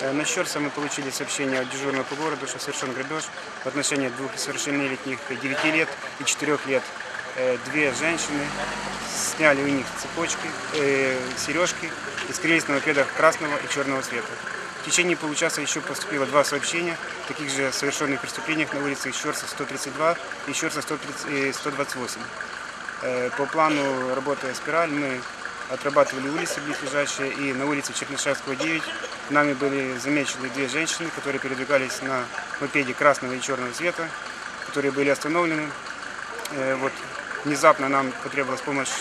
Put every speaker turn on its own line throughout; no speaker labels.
Э, На Щерса мы получили сообщение от дежурного по городу, что совершен грабеж в отношении двух несовершеннолетних 9 лет и 4 лет. Э, Две женщины сняли у них цепочки, э, сережки и скрылись на мопедах красного и черного цвета. В течение получаса еще поступило два сообщения о таких же совершенных преступлениях на улице Щерса 132 и Щерса 130 э, 128. Э, По плану работая спираль мы отрабатывали улицы близлежащие, и на улице Чернышевского 9 нами были замечены две женщины, которые передвигались на мопеде красного и черного цвета, которые были остановлены. Э, Вот внезапно нам потребовалась помощь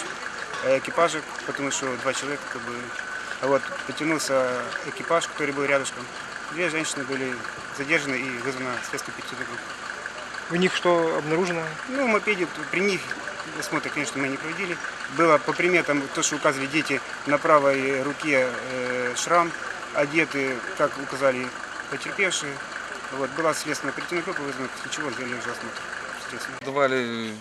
э, экипажа, потому что два человека как бы... А вот потянулся экипаж, который был рядышком. Две женщины были задержаны и вызвана следственная пересудка.
У них что обнаружено?
Ну, мопеде при них осмотр, конечно, мы не проводили. Было по приметам, то, что указывали дети, на правой руке э, шрам, одеты, как указали потерпевшие. Вот, была следственная группа вызвана, после чего сделали уже осмотр.
Давали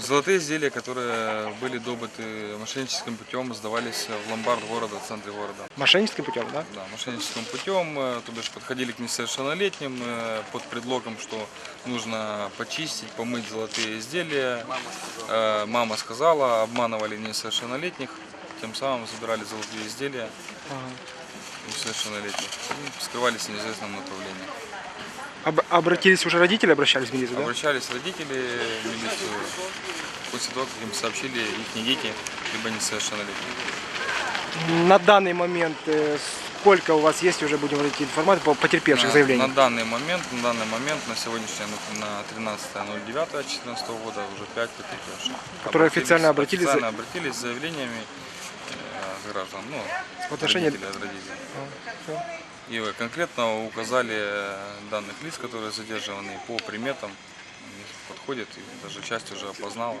золотые изделия, которые были добыты мошенническим путем, сдавались в ломбард города, в центре города.
Мошенническим путем, да?
Да, мошенническим путем, э, то бишь подходили к несовершеннолетним э, под предлогом, что нужно почистить, помыть золотые изделия. Э, Мама сказала, обманывали несовершеннолетних, тем самым забирали золотые изделия
Ага.
несовершеннолетних и скрывались в неизвестном направлении.
Об- обратились уже родители, обращались в милицию, да?
Обращались родители в милицию после того, как им сообщили их дети, либо несовершеннолетние.
На данный момент э, сколько у вас есть уже, будем говорить, информации по потерпевших
На-
заявлений?
На данный момент, на данный момент, на сегодняшний, ну, на 13.09.2014 года уже 5 потерпевших.
Которые официально обратились
Официально обратились с заявлениями э, граждан, ну,
В отношении-
родителей от родителей. И конкретно указали э, данных лиц, которые задержаны по приметам, они подходят, и даже часть уже опознала,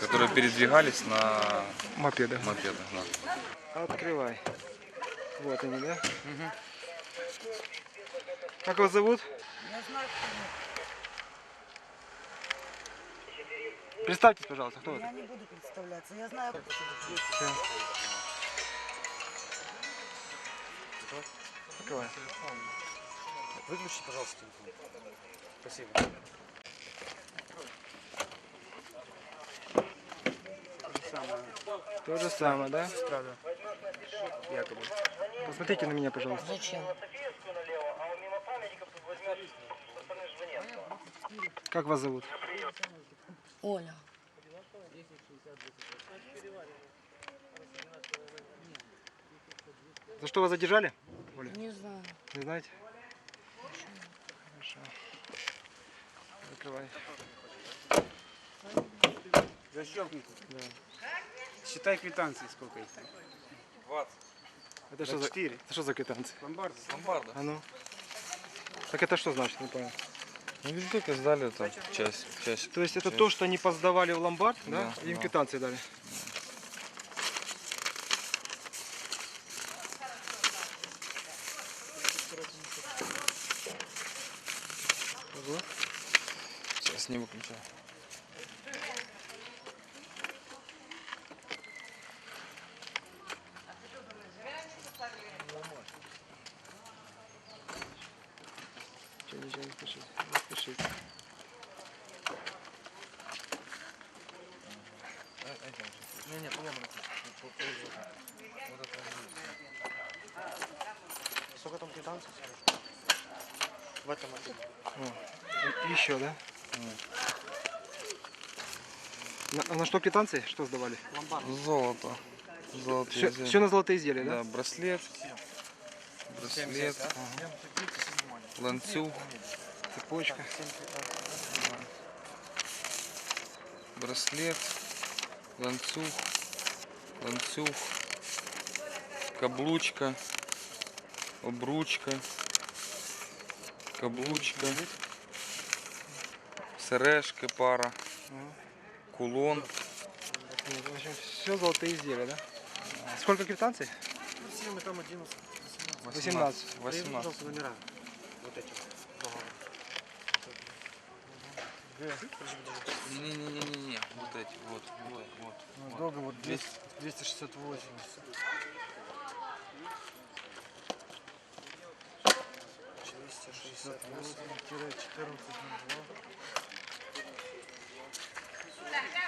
которые передвигались на
Мопеды.
мопедах. Да.
Открывай. Вот они, да? Как вас зовут? Представьтесь, пожалуйста, кто вы?
Я не буду представляться. Я знаю,
Всё. Открывай.
Выключи, пожалуйста, телефон. Спасибо.
То же самое, да?
Правда. Якобы.
Посмотрите на меня, пожалуйста.
зачем.
Как вас зовут?
Оля.
За что вас задержали? Оля,
Не знаю.
не знаете? Хорошо. Закрывай.
Защелкнуто. Да. Считай квитанции, сколько их там.
20.
Это что за,
24.
это что за квитанции?
Ломбард.
Ломбарда.
А ну. Так это что значит, не понял.
Ну, только сдали там часть, часть.
То есть это
часть.
то, что они поздавали в ломбард, да?
Да,
Им
да.
квитанции дали.
Не выключаю.
Ничего, не спешите. Не спешите.
Сколько там квитанций? В этом
И- Еще, да? На, а на что квитанции? Что сдавали?
Золото. Золотые
Все,
изделия.
на золотые изделия,
Да,
да?
браслет. Браслет. Ланцюг.
Цепочка.
Браслет. Ланцюг. Ланцюг. Каблучка. Обручка. Каблучка. Сережки пара. Кулон.
В общем, все золотые изделия, да? Сколько квитанций? 18.
18.
номера. Вот эти.
Не-не-не-не-не. Вот эти. Вот. Вот. вот.
Долго вот 200, 268.
Gracias.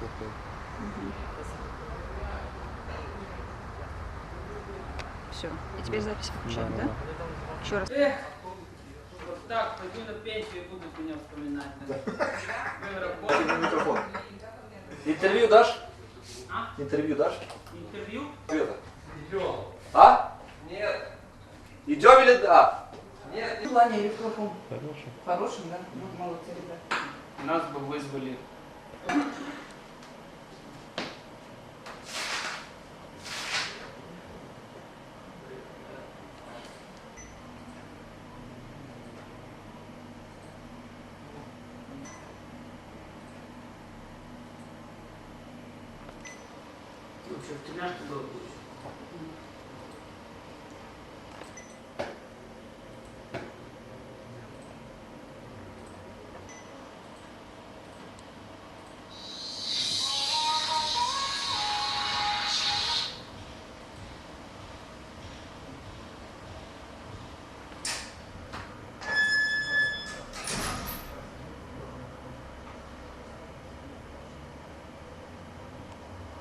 Сидіть.
Все. И теперь запись включаем, да? Еще раз.
Так, пойду на пенсию и будут меня вспоминать. Вы работаете.
Интервью дашь?
А?
Интервью дашь?
Интервью?
Света.
Идем.
А? Нет. Идем или да?
В плане или в каком? Хорошим. Хорошим, да? Ну, молодцы, ребята.
Нас бы вызвали. Чтобы ты наш был лучше.